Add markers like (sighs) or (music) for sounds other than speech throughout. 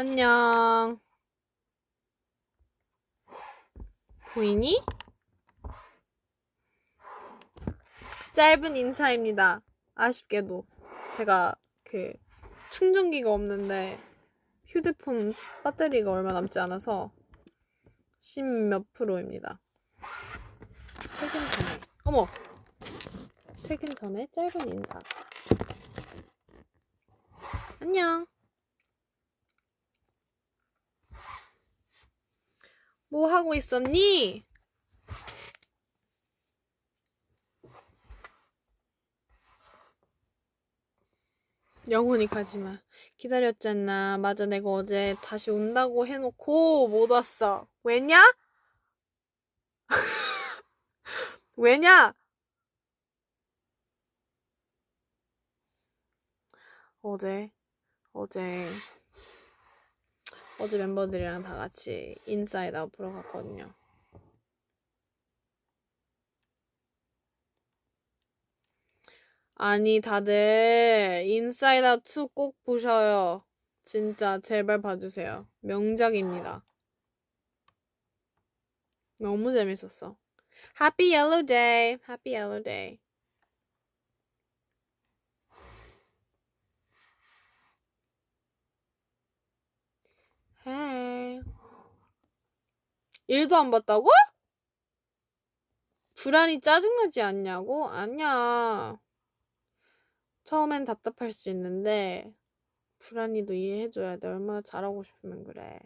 안녕. 보이니? 짧은 인사입니다. 아쉽게도 제가 그 충전기가 없는데 휴대폰 배터리가 얼마 남지 않아서 10몇 프로입니다. 퇴근 전에 어머 퇴근 전에 짧은 인사. 안녕. 뭐 하고 있었니? 영원히 가지마. 기다렸잖아. 맞아, 내가 어제 다시 온다고 해놓고 못 왔어. 왜냐? (laughs) 왜냐? 어제, 어제, 어제 멤버들이랑 다 같이 인사이드 아웃 보러 갔거든요. 아니, 다들 인사이드 아웃 2 꼭 보셔요. 진짜 제발 봐주세요. 명작입니다. 너무 재밌었어. Happy Yellow Day. Happy Yellow Day. Hey. 일도 안 봤다고? 불안이 짜증나지 않냐고? 아니야. 처음엔 답답할 수 있는데 불안이도 이해해줘야 돼. 얼마나 잘하고 싶으면 그래.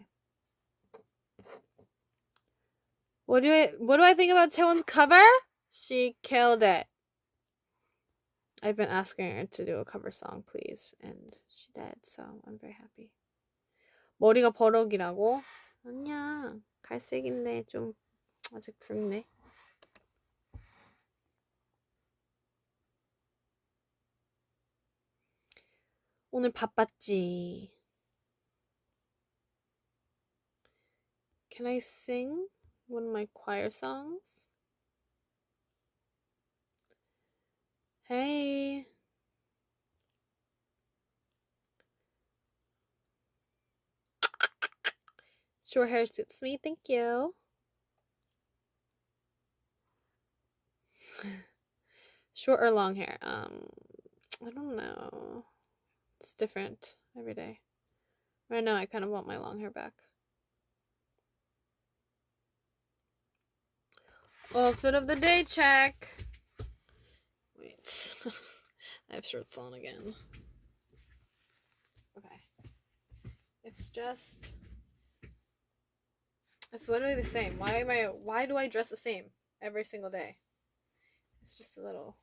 What do I what do I think about 채원's cover? She killed it. I've been asking her to do a cover song, please, and she did, so I'm very happy. 머리가 버럭이라고? 아니야. 갈색인데 좀 아직 붉네. 오늘 바빴지. Can I sing one of my choir songs? Hey. Short hair suits me, thank you. (laughs) Short or long hair? Um, I don't know. It's different every day. Right now, I kind of want my long hair back. Outfit of the day check. Wait, (laughs) I have shirts on again. Okay, it's just. It's literally the same. Why am I? Why do I dress the same every single day? It's just a little,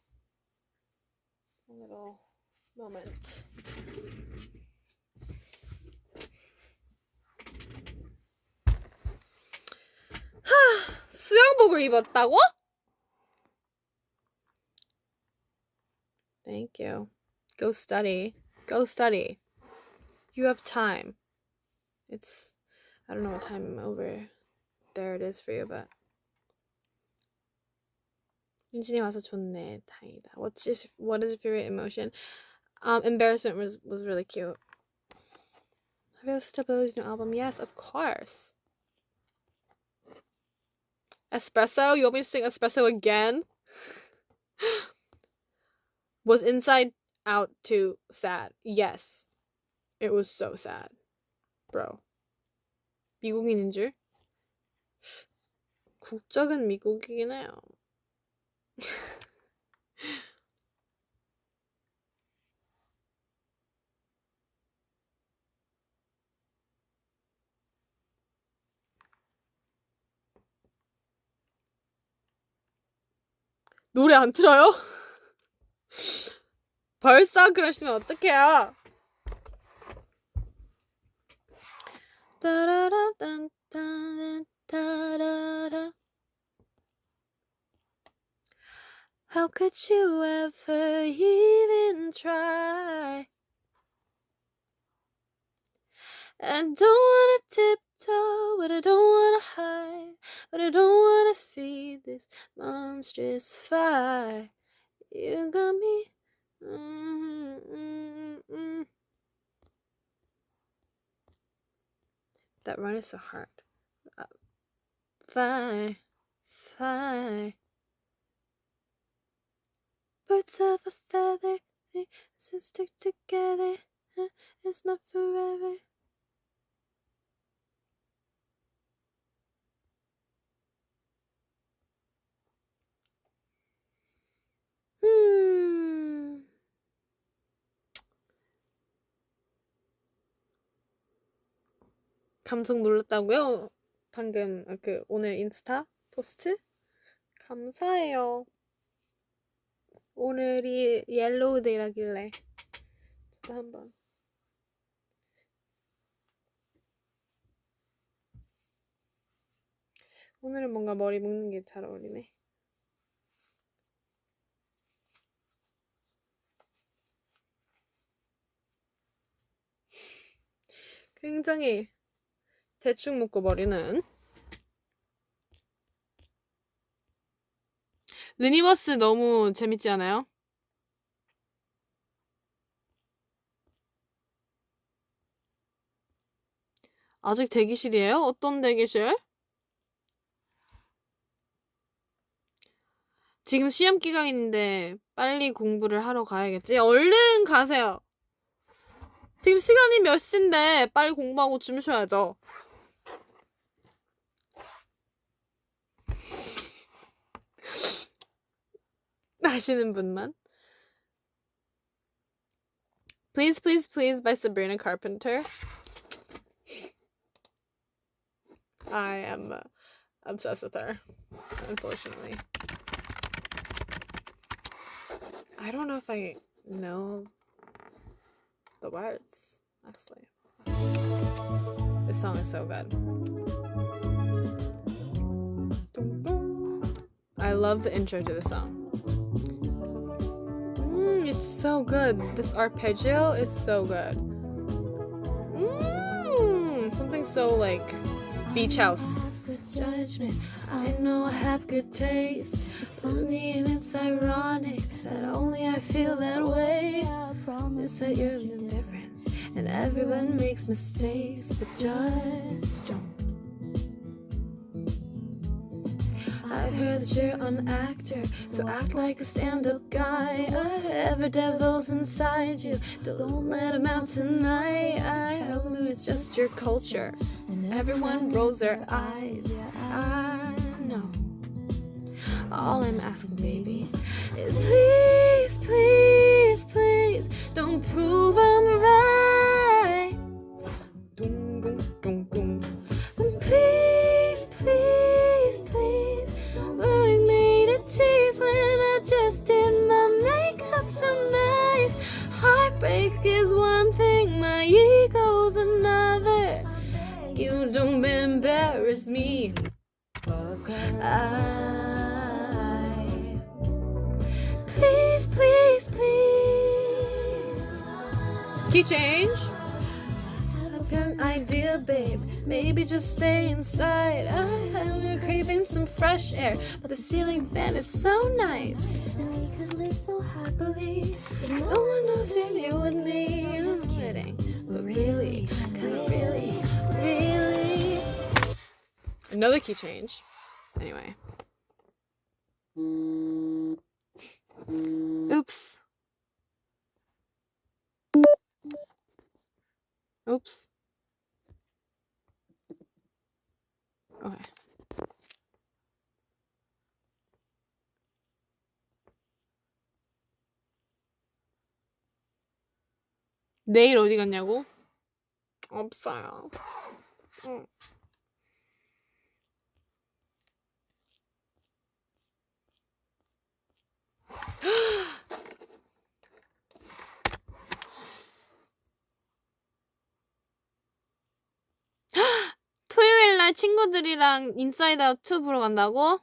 a little moment. 하, (sighs) 수영복을 입었다고? Thank you. Go study. Go study. You have time. It's I don't know what time over there it is for you, but 윤진이 와서 좋네. 다행이다. What's your, what is your favorite emotion? Um, embarrassment was was really cute. Have you listened to Billy's new album? Yes, of course. Espresso? You want me to sing Espresso again? (laughs) was Inside Out too sad? Yes. It was so sad. Bro. 미국인인 줄? 국적은 미국이긴 해요. (laughs) 노래 안 틀어요? (laughs) 벌써 그러시면 어떡해요? 따라라딴따 da da da. How could you ever even try? I don't wanna tiptoe, but I don't wanna hide, but I don't wanna feed this monstrous fire. You got me. Mm-hmm. mm-hmm, mm-hmm. That run is so hard. Uh, fly, fly. Birds of a feather, they should stick together. uh, It's not forever. 음. 감성 놀랐다고요? 방금 아, 그 오늘 인스타 포스트 감사해요. 오늘이 옐로우 데이라길래 저도 한번 오늘은 뭔가 머리 묶는 게 잘 어울리네. 굉장히 대충 묶고 머리는 르니버스 너무 재밌지 않아요? 아직 대기실이에요? 어떤 대기실? 지금 시험 기간인데 빨리 공부를 하러 가야겠지? 얼른 가세요. 지금 시간이 몇 시인데 빨리 공부하고 주무셔야죠. 아시는 분만. Please, please, please by Sabrina Carpenter. I am uh, obsessed with her, unfortunately. I don't know if I know the words, actually. This song is so good. I love the intro to the song. Mm, it's so good. This arpeggio is so good. Mm, something so like beach house. Judgment. I know I have good taste. Funny and it's ironic that only I feel that way. I Promise that you're different, and everyone makes mistakes, but just don't. Heard that you're an actor, so act like a stand-up guy. Whatever devil's inside you, don't let him out tonight. I know it's just your culture, and everyone rolls their eyes. I know. All I'm asking, baby, is please, please, please, don't prove Maybe just stay inside. Ah, I'm craving some fresh air, but the ceiling fan is so nice. And we could live so happily. No one knows you're here with me. I'm kidding, but really, kinda really, really. Another key change. Anyway. Oops. Oops. Okay. 내일 어디 갔냐고? 없어요. 응. 토요일 날 친구들이랑 인사이드 아웃 2 보러 간다고?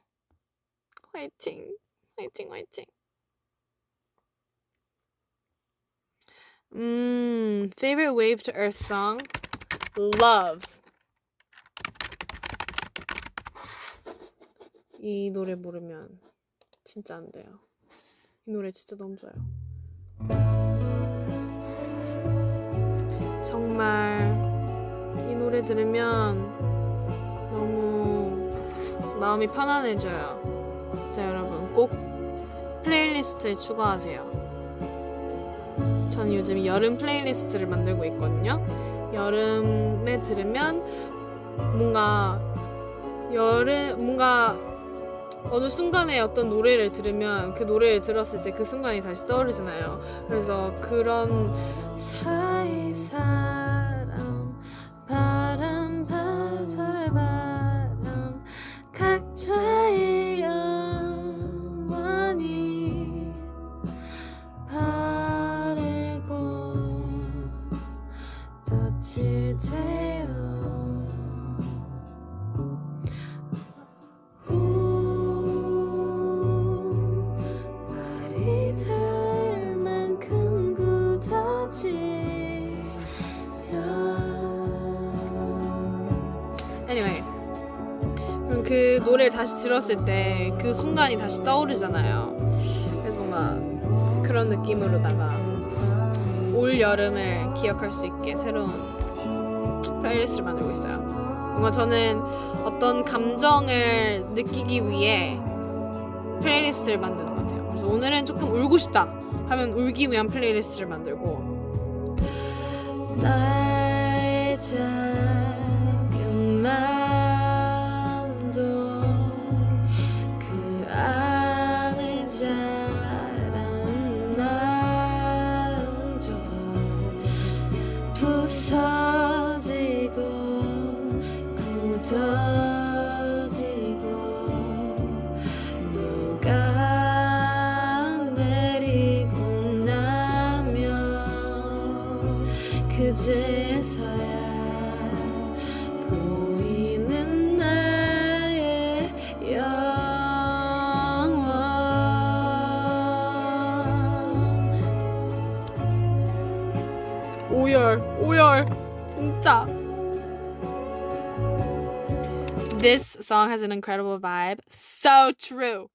화이팅. 화이팅, 화이팅. 음, favorite wave to earth song? Love. 이 노래 모르면 진짜 안 돼요. 이 노래 진짜 너무 좋아요. 정말 이 노래 노래 들으면 너무 마음이 편안해져요. 진짜 여러분 꼭 플레이리스트에 추가하세요. 저는 요즘 여름 플레이리스트를 만들고 있거든요. 여름에 들으면 뭔가 여름 뭔가 어느 순간에 어떤 노래를 들으면 그 노래를 들었을 때 그 순간이 다시 떠오르잖아요. 그래서 그런 사이 사람 다시 들었을 때 그 순간이 다시 떠오르잖아요 그래서 뭔가 그런 느낌으로다가 올 여름을 기억할 수 있게 새로운 플레이리스트를 만들고 있어요. 뭔가 저는 어떤 감정을 느끼기 위해 플레이리스트를 만드는 것 같아요. 그래서 오늘은 조금 울고 싶다 하면 울기 위한 플레이리스트를 만들고 This song has an incredible vibe. So true.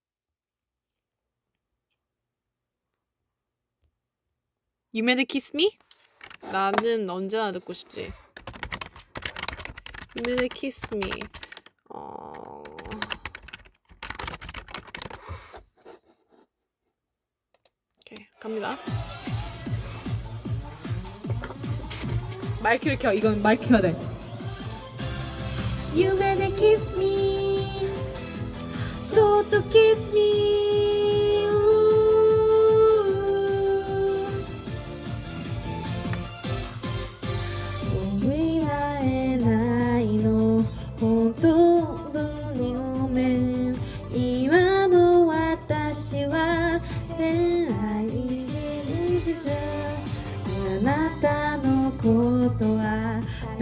You made it kiss me? 나는 언제나 듣고 싶지. You made it kiss me. 어... 오케이, 갑니다. 마이크를 켜. 이건 마이크 켜야 돼. You made it kiss me. So to kiss me.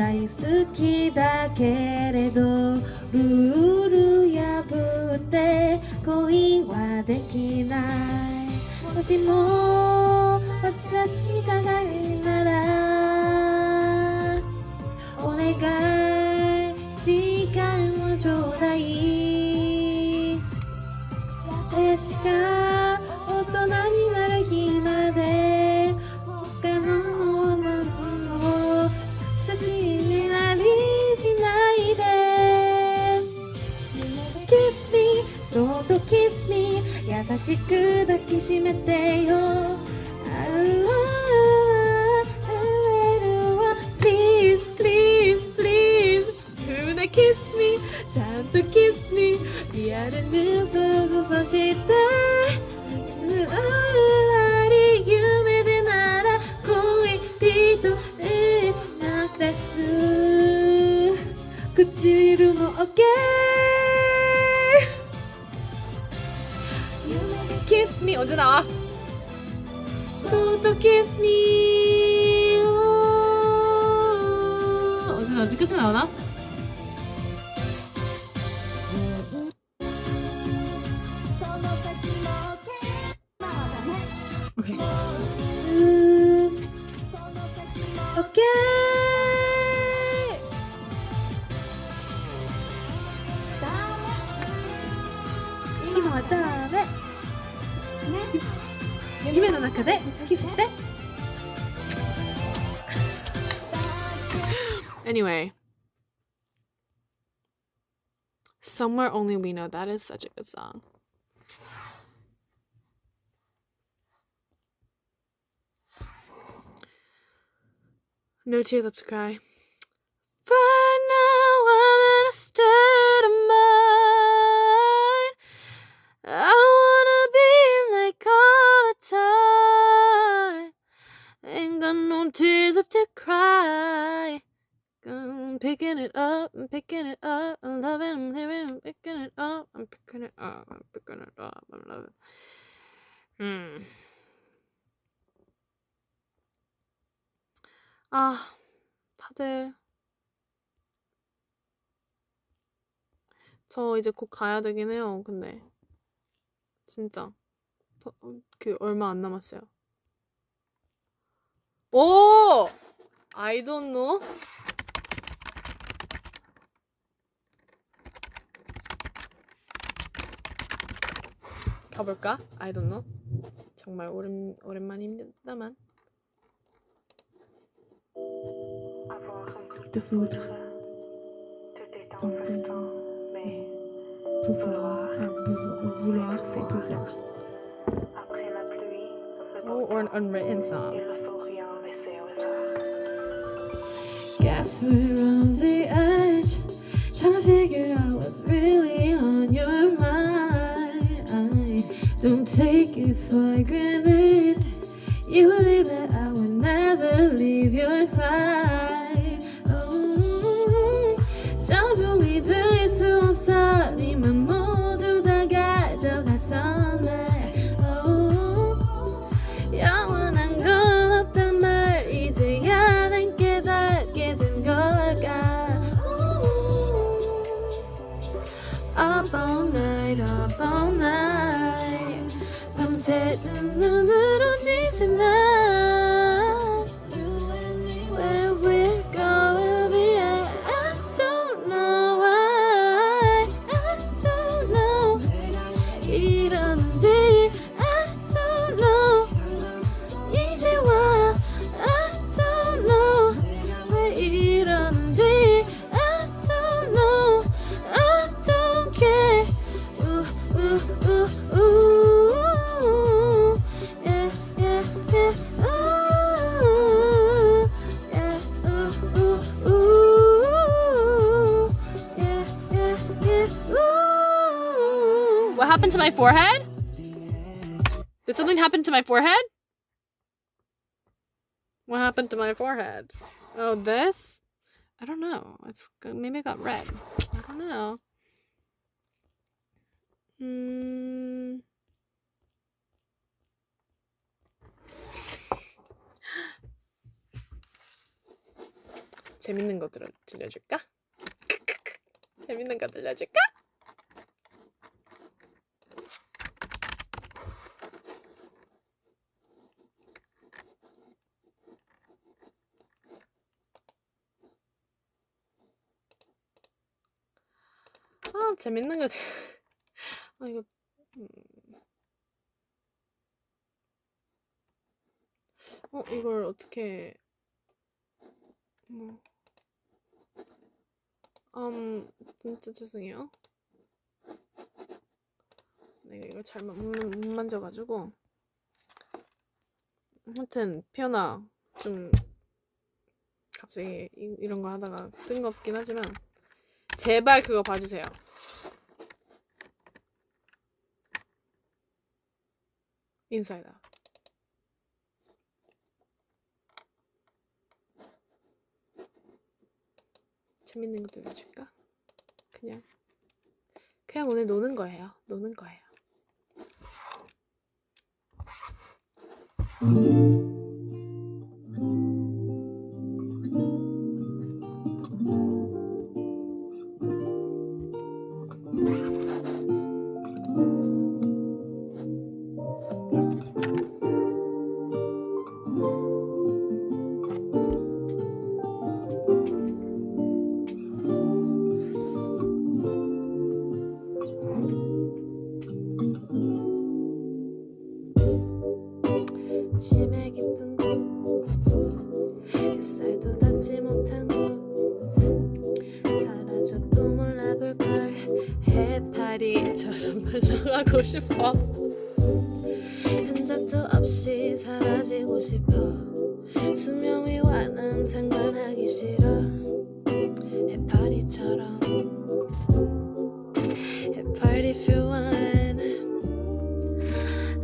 大好きだけれどルール破って恋はできない。もしも私がないならお願い。優しく抱きしめてよ I love Please, please, please 胸 kiss me ちゃんと kiss me リアルに想像して Kiss me 언제 나오지? 끝에 나오나? Somewhere Only We Know. That is such a good song. No tears left to cry. Right now I'm in a state of mind. I wanna be like all the time. Ain't got no tears left to cry. I'm picking it up, I'm picking it up, I'm loving, I'm living, I'm picking it up, I'm picking it up, I'm picking it up, I'm loving. Hmm. 아, 다들. 저 이제 곧 가야 되긴 해요, 근데. 진짜. 더- 그, 얼마 안 남았어요. 오! I don't know. 가볼까? I don't know. 정말 오랜, 오랜만입니다만. Avoir un de foudre, tout est en Penser. même temps, mais pouvoir, ah, pouvoir, vouloir, c'est pouvoir. après la pluie, le Oh, or an unwritten song. il ne faut rien laisser au hasard. Guess we're on the edge, trying to figure out what's really Don't take it for granted. You believe that I would never leave your side. ooh What happened to my forehead? Did something happen to my forehead? What happened to my forehead? Oh, this? I don't know. It's maybe it got red. I don't know. Hmm. (gasps) (laughs) 재밌는 거 들어, 들려줄까? 재밌는 거 들려줄까? 아, 재밌는 거. (laughs) 아, 이거. 음. 어, 이걸 어떻게. 뭐. 음, 진짜 죄송해요. 내가 이걸 잘 못, 못 만져가지고. 하여튼, 피어나, 좀. 갑자기 이, 이런 거 하다가 뜬금없긴 하지만. 제발 그거 봐주세요. 인사이드 아웃. 재밌는 거 들려줄까? 그냥 그냥 오늘 노는 거예요. 노는 거예요. 가고 싶어. 흔적도 없이 사라지고 싶어. 수명 위와 난 상관하기 싫어. 해파리처럼. 해파리 if you want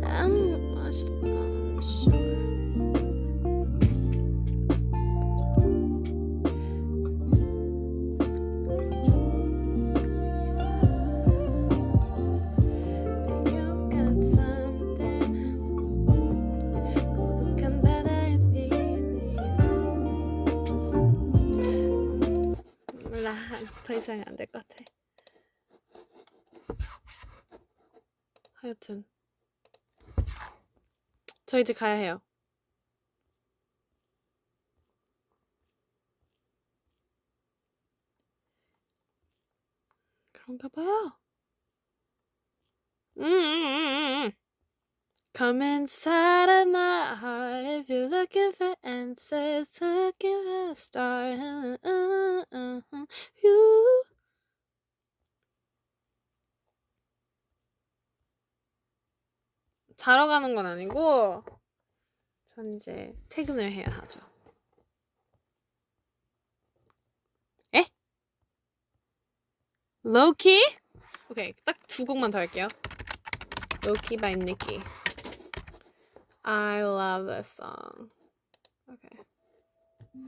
I'm much 더 이상은 안될 것 같아 하여튼 저 이제 가야 해요 그런가 봐요 음, 음, 음, 음. Come inside of my heart if you're looking for answers, looking for a start. Uh, uh, uh, uh, you. 자러 가는 건 아니고, 전 이제 퇴근을 해야 하죠. 에? 로키? 오케이, 딱 두 곡만 더 할게요. Loki by Nicki. I love this song. Okay.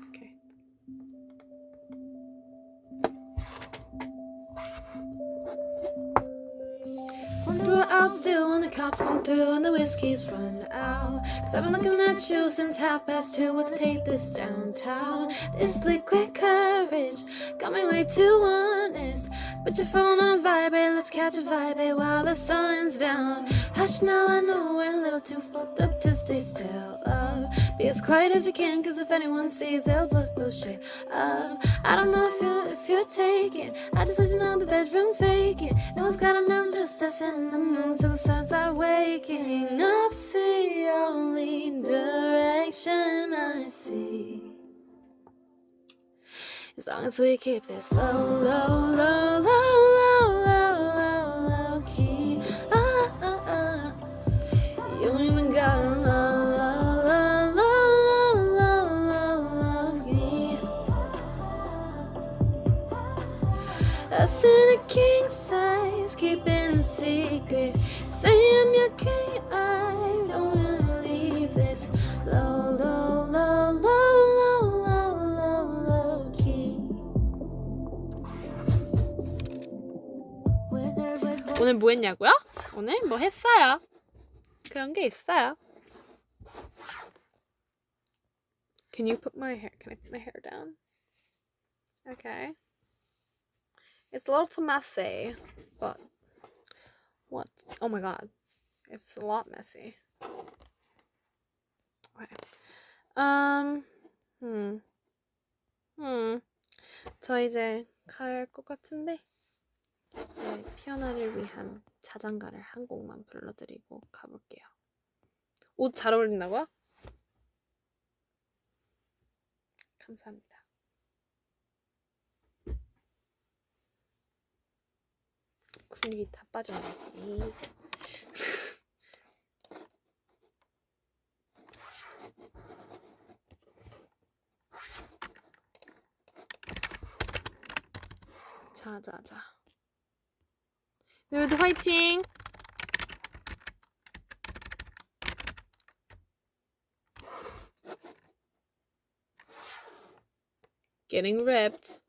Okay. What I'll do when the cops come through and the whiskey's run out. Cause I've been looking at you since half past two. Let's take this downtown. This liquid courage got me way too honest. Put your phone on vibrate, let's catch a vibe while the sun's down. Hush now, I know we're a little too fucked up to stay still. Be as quiet as you can, cause if anyone sees, they'll just bullshit up. I don't know if you're, if you're taking, I just let you know the bedroom's vacant. No one's gotta know just us in the moon, so the stars are waking up. See, only direction I see. As long as we keep this low, low, low, low, Say I'm your king, I don't wanna leave this low, low, low, low, low, low, low, low key. 오늘 뭐 했냐고요? 오늘 뭐 했어요? 그런 게 있어요. Can you put my hair? Can I put my hair down? Okay. It's a little messy, but what? Oh my god, it's a lot messy. Okay. Um. Hmm. Hmm. 저 이제 할것 같은데. 이제 피어나를 위한 자장가를 한 곡만 불러드리고 가볼게요. 옷 잘 어울린다고요? 감사합니다. 분위기 다 빠졌네. 이. 자자자. 오늘도 화이팅! Getting ripped.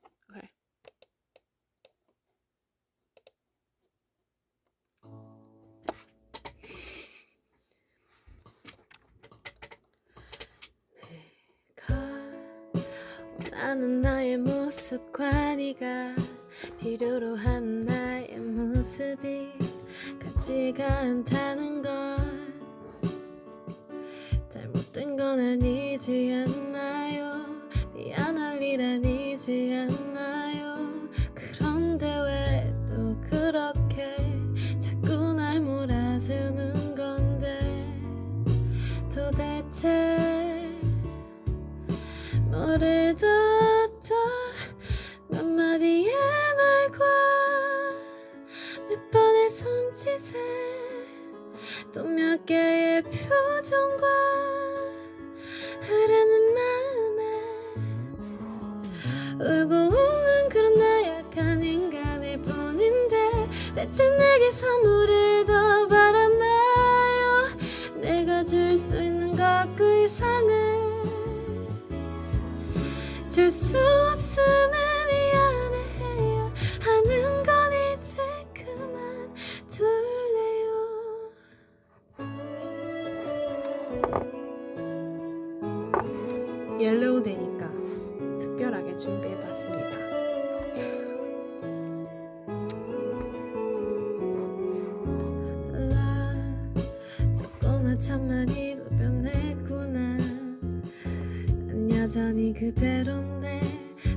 같지가 않다는 걸 잘못된 건 아니지 않나요? 미안할 일 아니지 않나요? 그런데 왜 또 그렇게 자꾸 날 몰아세우는 건데 도대체 표정과 흐르는 마음에 울고 웃는 그런 나약한 인간일 뿐인데 대체 내게 선물을 더 바랐나요? 내가 줄 수 있는 것 그 이상을 줄수 준비해봤습니다. 난 여전히 그대로인데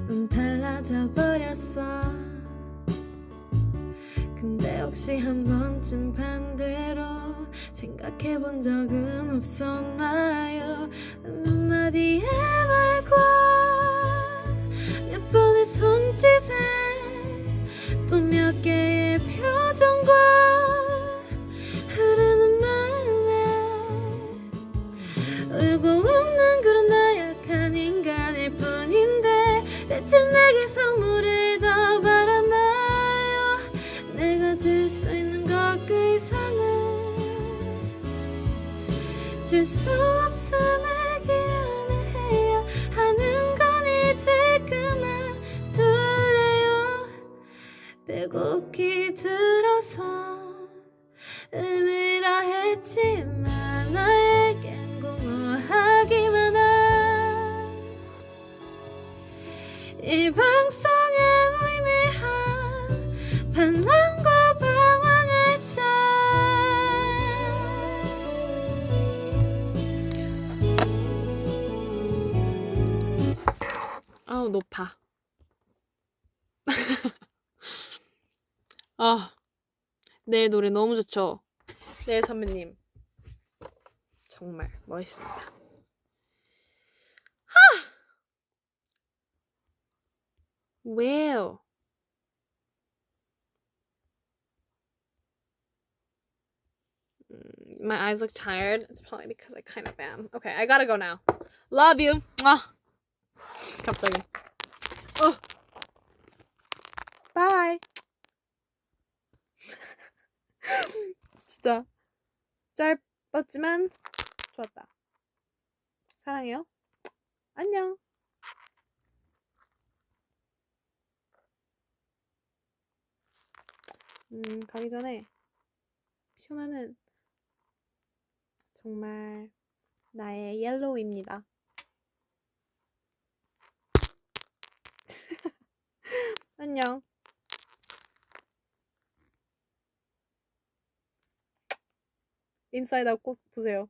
넌 달라져 버렸어. 근데 혹시 한 번쯤 반대로 생각해 본 적은 없었나요 줄 수 없음에 미안해요 하는 건 이제 그만 둘래요? 빼곡히 들어서 의미라 했지만 나에겐 공허하기만 한이 방송 내일 노래 너무 좋죠. 내일 선배님 정말 멋있습니다. 하! 왜요? Mm, My eyes look tired. It's probably because I kind of am. Okay, I gotta go now. Love you. Mwah. 갑자기. 어. 바이. (laughs) 진짜 짧았지만 좋았다. 사랑해요. 안녕. 음, 가기 전에 피오나는 정말 나의 옐로우입니다. (laughs) 안녕. 인사이드 아웃 꼭 보세요.